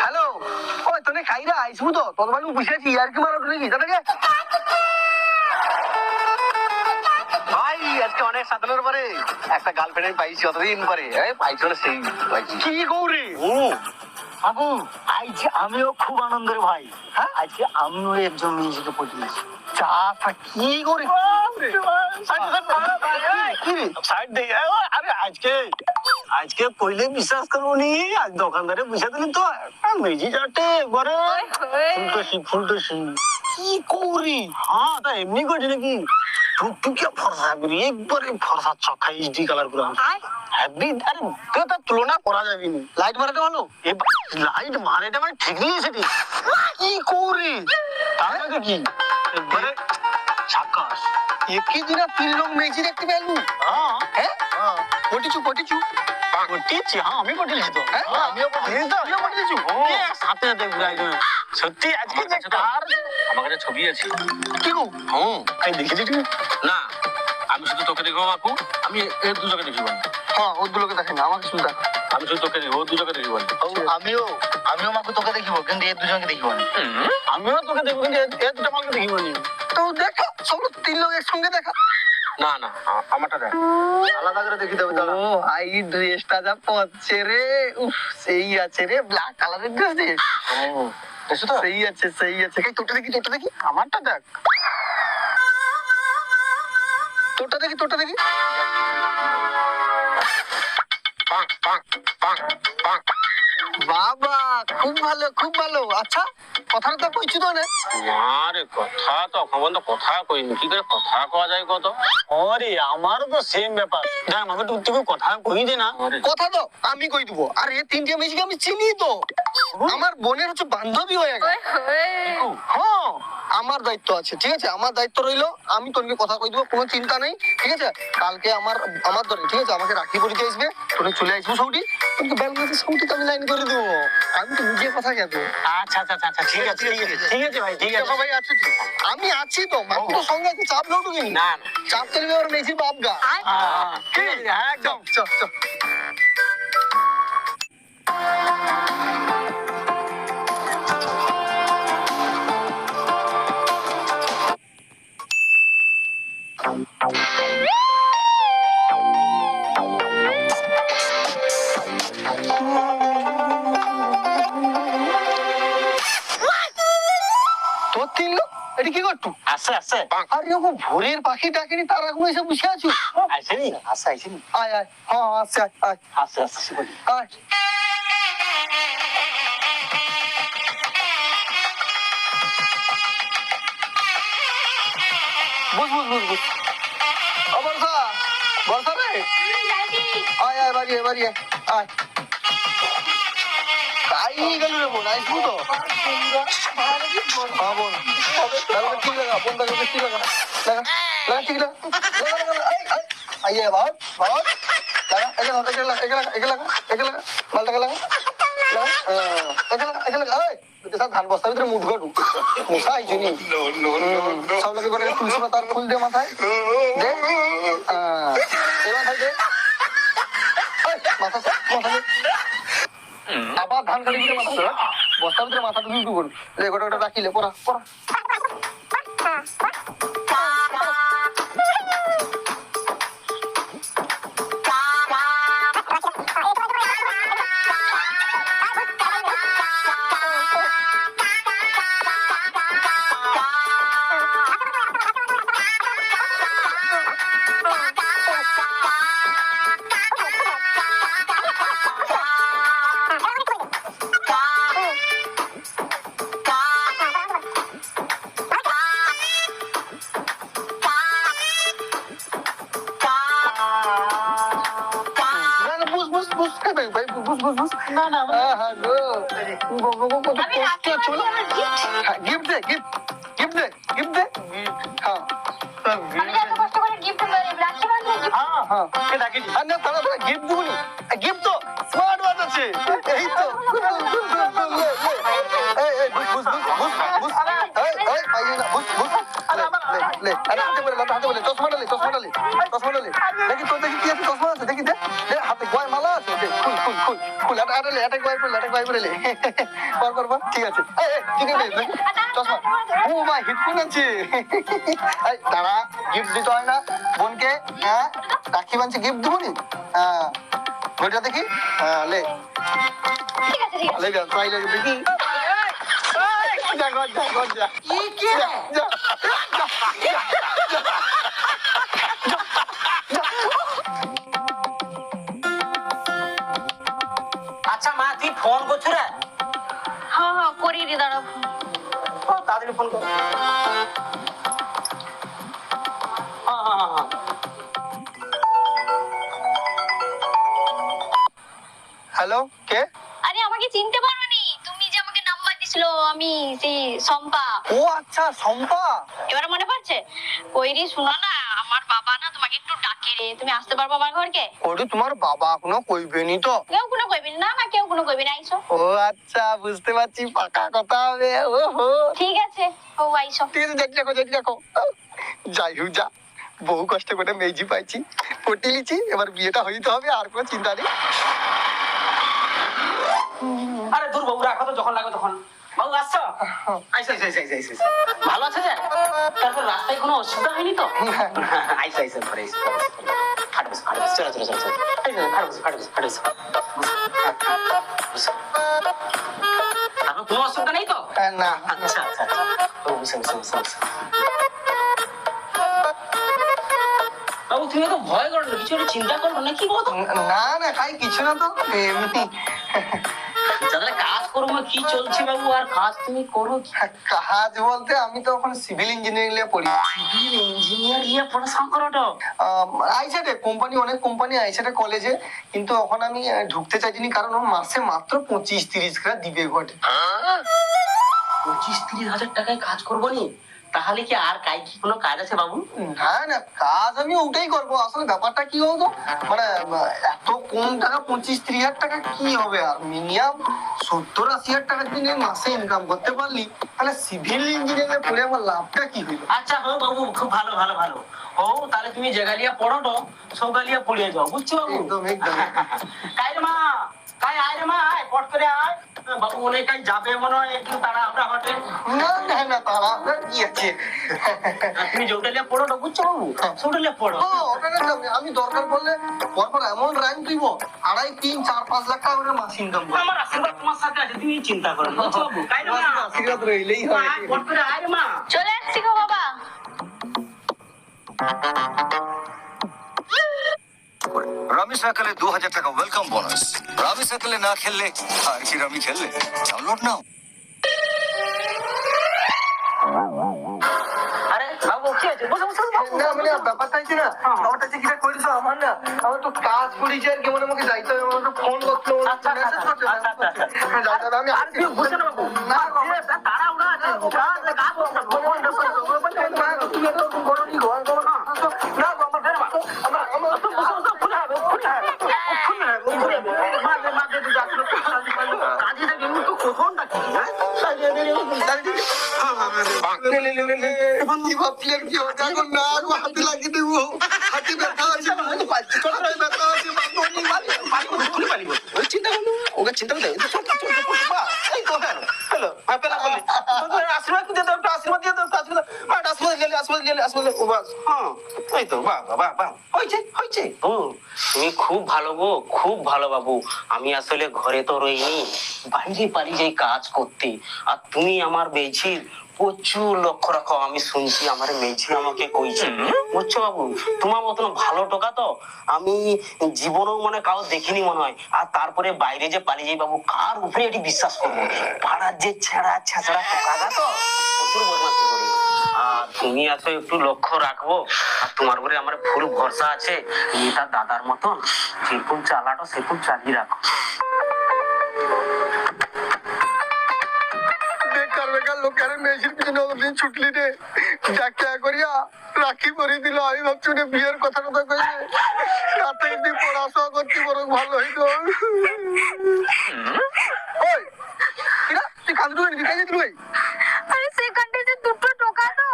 Hello. ওই তোনে খাইরা আইসু তো। তোর বাড়ি বসে আর কি মারো নাকি তাদেরকে ভাই আজকে অনেক সাধনের পরে একটা গার্লফ্রেন্ড পাইছি অতদিন পরে। পাইছি না সেই কি গৌরী? ও। বাবু আজকে আমিও খুব আনন্দের ভাই। হ্যাঁ? আজকে আমিও একজন মেয়েকে পটিয়েছি। চা ফা কি গৌরী কি রে? সাইড দিয়ে এ, ও, আরে আজকে আজকে পहिले বিশ্বাস করবনি আজ দোকানদারে বুঝে দিলি তো। মেজি চাটে একবারে। ফুলটসি ফুলটসি। কি গৌরী হ্যাঁ তা এমনি করছে নাকি? টুকটুকিয়া ফর্সা করি একবারে ফর্সা চক্ষা এইচডি কালার করে হ্যাভি আরে তো তার তুলনা করা যাবে না। লাইট মারাতে ভালো এ লাইট মানে ঠিক নেই সেটি। কি তার কি? একবারে ঝাকাস একই দিনে তিন লোক মেজি দেখতে পেলু হ্যাঁ। হ্যাঁ? হ্যাঁ হ্যাঁ আমি তো। হ্যাঁ, আমিও আমিও সাথে সাথে সত্যি আজকে যে কার আমার কাছে ছবি আছে। কি গো? হুম। দেখেছি না আমি শুধু তোকে দেখব আপু আমি এর দুজকে দেখিব। হ্যাঁ ওগুলোকে দেখেন না আমাকে আমি শুধু তোকে ও দুজকে দেখিব না আমিও আমিও মাকে তোকে দেখিব কিন্তু দুজনকে দেখিব না আমিও তোকে দেখব কিন্তু এ- এ দুটো মাকে দেখিব না তো দেখা সব তিন লোক একসঙ্গে দেখা। না না আমারটা দেখ। আলাদা করে দেখি দেবে ও ভাই ড্রেসটা যা পচ্ছে রে। উফ সেই আছে রে ব্ল্যাক কালারের ড্রেস সেই আছে সেই আছে। তোটা দেখি তোটা দেখি। আমারটা দেখ। তোটা দেখি তোটা দেখি। বাবা খুব ভালো খুব ভালো। আচ্ছা কথাটা তো কইছি তো না। আরে কথা তো এখন তো কথা কইনি। কি করে কথা কওয়া যায় কত? আরে আমারও তো সেম ব্যাপার। দেখ আমি কথা কই দে না। কথা তো আমি কই দিব। আর তিনটে মেয়েকে আমি চিনি তো। আমার বোনের হচ্ছে বান্ধবী হয়ে গেছে। হ্যাঁ। আমার দায়িত্ব আছে ঠিক আছে? আমার দায়িত্ব রইল আমি তোকে কথা কই দিব কোনো চিন্তা নেই ঠিক আছে? কালকে আমার আমার ধরে ঠিক আছে? আমাকে রাখি পরীক্ষা আসবে তোকে চলে আসব সৌটি কিন্তু ব্যালগুলোতে সৌটি তো আমি লাইন করে দেবো। আমি তো নিজে কথা গেছো আচ্ছা আচ্ছা আচ্ছা, আচ্ছা ঠিক আছে ঠিক আছে ঠিক আছে ভাই ঠিক আছে। ভাই আছে আমি আছি তো মাকু তো সঙ্গে আছে চাপ লোটু কিনি না না। চাপ চলবে ওর মেসির বাপ গা। ঠিক আছে? হ্যাঁ একদম চল চল। আর এরকম ভোরের পাখি ডাকেনি তার এখন এসে বসে আছো? আইসেনি আছে আইসেনি আয় আয় হ্যাঁ আয় আছে বলি। আয়। বুঝ বুঝ বুঝ বুঝ। ও বর্ষা বর্ষা রে। আয় আয় বাড়ি আয় বাড়ি আয় আয়। তাই গেল রে বোন তো। হ্যাঁ বোন। লাগা ঠিক লাগা বোন লাগা লাগা লাগা লাগা ঠিক লাগা লাগা লাগা লাগা আয় আয় আইয়ে বাবা বাবা লাগা একে লাগা একে লাগা একে লাগা একে লাগা একে লাগা মাল লাগা লাগা লাগা একে লাগা একে লাগা ওই ধান বস্তার ভিতরে মুঠ গড়ু মশা আইছি নি সব লোকে করে তুলসী পাতার ফুল দে মাথায় দে এ মাথায় দে মাথা মাথা আবার ধান কাটি মাথা বস্তার ভিতরে মাথা ঢুকি ঢুকুন গোটা গোটা রাখিলে পড়া পড়া না না না গো কত কষ্ট চলো। হ্যাঁ গিফট দে গিফট গিফট দে গিফট দে হ্যাঁ গিফট হ্যাঁ হ্যাঁ। তো স্মার্ট ওয়াচ আছে এই তো হাতে বলে, হাতে বলে, চশমাটা লে, চশমাটা লে, চশমাটা লে। দেখি তোর দেখি কি আছে, চশমা লে, পরে ঠিক আছে। ঠিক আছে, চশমা। ও হেডফোন আছে। এই, দাঁড়া, দিতে হয় না। বোনকে হ্যাঁ রাখি বানছে গিফট দিব নি? হ্যাঁ ওইটা দেখি। হ্যাঁ লে। ঠিক আছে ঠিক আছে। লে যা ট্রাই লাগে দেখি। যা যা যা যা, যা, যা। হ্যাঁ করি রে দাঁড়া ও, তাড়াতাড়ি ফোন কর। হ্যাঁ, হ্যাঁ, হ্যাঁ, হ্যাঁ। হ্যালো কে? আরে আমাকে চিনতে পারোনি। তুমি যে আমাকে নাম্বার দিছিল আমি সেই সম্পা ও আচ্ছা সম্পা এবার মনে পড়ছে? কইরি শোনো না তুমি আসতে পারব আমার ঘরকে? তোমার বাবা এখনও কইবেনি তো। কেউ কোনো কইবি না? না কেউ কোনো কইবি না আইসো। ও আচ্ছা বুঝতে পারছি পাকা কথা হবে ও হো ঠিক আছে ও ঠিক আছে দেখ দেখো দেখ দেখো। যাই হোক যা। বহু কষ্ট করে মেজি পাইছি পটি লিছি এবার বিয়েটা হইতে হবে আর কোনো চিন্তা নেই। আরে দূর বাবু রাখো তো যখন তখন। বাবু আসছো? আইসো আইসো আইসো আইসো আইসো। ভালো আছে যে? তারপর রাস্তায় কোনো অসুবিধা হয়নি তো? আইসো আইসো ঘরে আইসো খাটে বসো চলো চলো চলো চলো আইসো খাটে বসো খাটে বসো খাটে বসো বসো। তারপর কোনো অসুবিধা নেই তো ভয় করো কিছু চিন্তা করো না কি বলো না না, খাই, কিছু না তো, এমনি যাদের কাজ করব কি চলছে বাবু আর কাজ তুমি করো কি? কাজ বলতে আমি তো এখন সিভিল ইঞ্জিনিয়ারিং নিয়ে পড়ি। ইঞ্জিনিয়ার ইয়ে পড়াশোনা করো তো আইসাটে কোম্পানি অনেক কোম্পানি আইসাটে কলেজে কিন্তু এখন আমি ঢুকতে চাইছিনি কারণ ওর মাসে মাত্র পঁচিশ তিরিশ করে দিবে ঘটে পঁচিশ তিরিশ হাজার টাকায় কাজ করব নি? তাহলে কি আর কাই কি কোনো কাজ আছে বাবু? না না কাজ আমি ওটাই করব। আসলে ব্যাপারটা কি বলতো? মানে এত কম টাকা পঁচিশ ত্রিশ হাজার টাকা কি হবে? আর মিনিমাম সত্তর আশি হাজার টাকা দিনে মাসে ইনকাম করতে পারলি। তাহলে সিভিল ইঞ্জিনিয়ারিং পড়ে আমার লাভটা কি হইল আচ্ছা হো বাবু খুব ভালো ভালো ভালো। ও তাহলে তুমি জেগালিয়া পড়ো তো সৌগালিয়া পড়িয়ে যাও বুঝছ বাবু? একদম, একদম। কাই মা! কাই আয় রে মা আয় পট করে আয়। বাবু মনে হয় যাবে মনে হয় একটু তারা আমরা হটে না না না তারা আপনার কি তুমি জৌটালিয়া পড়ো তো বুঝছ বাবু? সৌটালিয়া পড়ো। ও, ওটা না, না, আমি দরকার পড়লে পরপর এমন র্যাঙ্ক দিব আড়াই তিন চার পাঁচ লাখ টাকা করে মাস ইনকাম করব। আমার আশীর্বাদ তোমার সাথে আছে তুমি চিন্তা করো বুঝছ বাবু? কাই রে আশীর্বাদ রইলেই হবে আয় পট করে আয় রে মা। চলে আসছি গো বাবা। রামি সাইকেলে দু হাজার টাকা ওয়েলকাম বোনাস রামি সাইকেলে না খেললে আর কি রামি খেললে ডাউনলোড নাও। আরে বাবু কি আছে বসো বসো বাবু না মানে ব্যাপারটা হচ্ছে না ব্যাপারটা হচ্ছে আমার না? আমার তো কাজ করেছি আর মানে আমাকে যাইতে হবে আমার তো ফোন করতে আচ্ছা, আচ্ছা। আচ্ছা, আচ্ছা, আচ্ছা। আমি আর কি বসে না বাবু। না এ, তাড়াহুড়া আছে কাজ কাজ করতে তুমি এত করো নি, ঘর হাতে লাগিয়ে দেবো। হাতে ব্যথা আছে, ব্যথা আছে, চিন্তা করল, ওকে চিন্তা করতে, হ্যাঁ, হ্যাঁ, আশীর্বাদ দিয়ে দাও, আশীর্বাদ দিয়ে দাও, আশীর্বাদ। আশীর্বাদ গেলে, আশীর্বাদ গেলে, আশীর্বাদ ও বাস, হ্যাঁ, এই তো, বাহ, বাহ, বাহ। হয়েছে, হয়েছে। ও তুমি খুব ভালো গো খুব ভালো বাবু। আমি আসলে ঘরে তো রইনি। বাইরে পারি যাই কাজ করতে। আর তুমি আমার মেঝির প্রচুর লক্ষ্য রাখো। আমি শুনছি আমার মেঝি আমাকে কইছে। বুঝছ বাবু? তোমার মতন ভালো টোকা তো আমি জীবনেও মানে কাউ দেখিনি মনে হয়। আর তারপরে বাইরে যে পালিয়ে যাই বাবু কার উপরে এটি বিশ্বাস করব? পাড়ার যে ছেঁড়া ছেঁচড়া টোকাটা তো? প্রচুর আর তুমি আসো একটু লক্ষ্য রাখব। আর তোমার উপরে আমার ফুল ভরসা আছে তার দাদার মতন। যেরকম চালাটো সেরকম চালিয়ে রাখো। বেকার বেকার লোকের মেয়েছির পিছনে অতদিন ছুটলি রে। করিয়া রাখি পরি দিল। আমি ভাবছি বিয়ের কথা কথা কইছে রাতে যদি পড়াশোনা করতে বরং ভালো হইতো। ওই তুই কাজে তুই আরে সেখানটা যে দুটো টোকা তো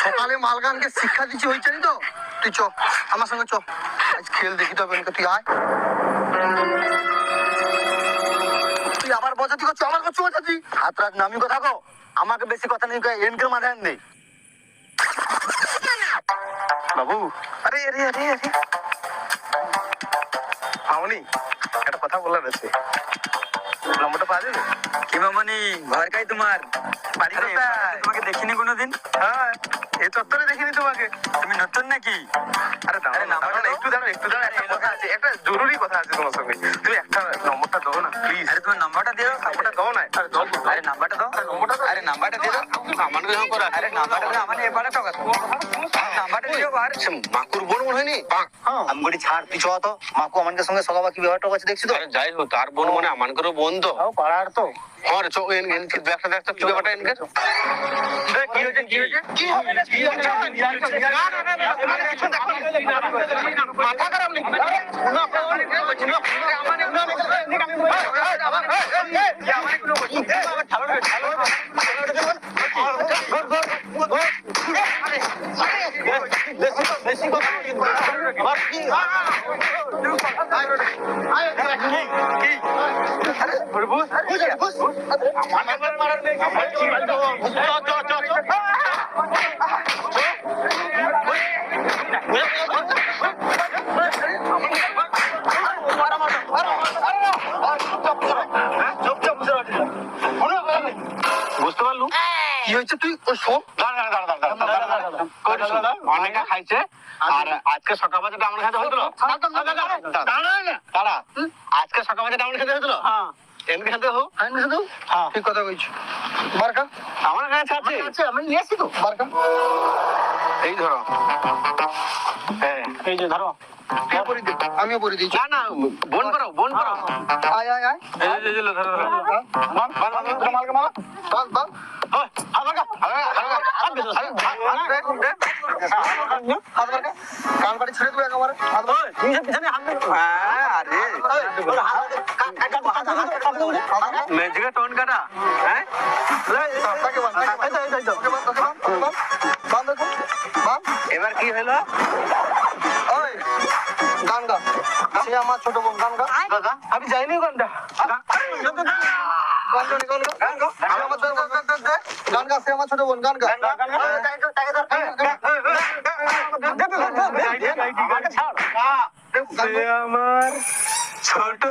সকালে মালগানকে শিক্ষা দিচ্ছি হয়েছে তো? তুই চ, আমার সঙ্গে চ। আজ খেল দেখি তো বেনকে তুই আয়। তুই আবার বজাতি করছ আমার করছ বজাতি হাত রাত নামি কথা কো আমাকে বেশি কথা নেই এনকে মাথায় নেই। বাবু, আরে আরে আরে আরে। মামনি, একটা কথা বলার আছে। নম্বরটা পাওয়া যাবে কি মামনি ঘর কাই তোমার? তোমাকে দেখিনি কোনোদিন? হ্যাঁ এই চত্বরে দেখিনি তোমাকে। তুমি নতুন নাকি? আরে দাঁড়াও না, একটু দাঁড়াও একটু একটা কথা আছে একটা জরুরি কথা আছে তোমার সঙ্গে। তুমি একটা নম্বরটা দাও না প্লিজ আরে তোমার নাম্বারটা দিও। নম্বরটা দাও না। আরে দাও দাও। আরে নাম্বারটা দাও। আরে নাম্বারটা দাও। আমার করা আরে নাম্বারটা আমার এবারে টাকা নাম্বারটা দিও বার মাকুর বোন মনে হয়নি আমি বলি ছাড় তুই চ তো মাকু আমাদের সঙ্গে সগাবা কি ব্যবহারটা আছে দেখছি তো যাই হোক তার বোন মানে আমার করে বোন তো পাড়ার তো হ্যাঁ রে, এন এন কি ব্যাপারটা দেখতো কি ব্যাপারটা এনকে কি হয়েছে কি হয়েছে কি মাথা খারাপ নাকি বুঝতে পারলু কি হয়েছে? তুই ও শোন দাঁড়া দাঁড়া দাঁড়া দাঁড়া দাঁড়া দাঁড়া দাঁড়া কই রে, শোন, অনেকে খাইছে আর আজকে সকালে যেটা আমার সাথে হয়েছিল? দাঁড়া। আজকে সকালে যেটা আমার সাথে হয়েছিল? এমনি আইন শুধু হ্যাঁ ঠিক কথা কইছি। বারকা আমার কাছে আছে। আছে আমি নিয়ে আসি তো। বারকা। এই ধরো। হ্যাঁ এই যে ধরো। আমিও পরি দিচ্ছি। না না বোন করো বোন করো। আয় আয় আয় এই যে, ধরো ধরো বান বান বান ধরো মালকে মালা। বাস মেজিকে টোন কাটা হ্যাঁ এবার কি হলো ওই গান গা সে আমার ছোট বোন গান গা আমি যাইনি কোনটা গান গান গান গা সে আমার ছোট বোন গান গাছে আমার ছোট বোন গান গা আমার ছোট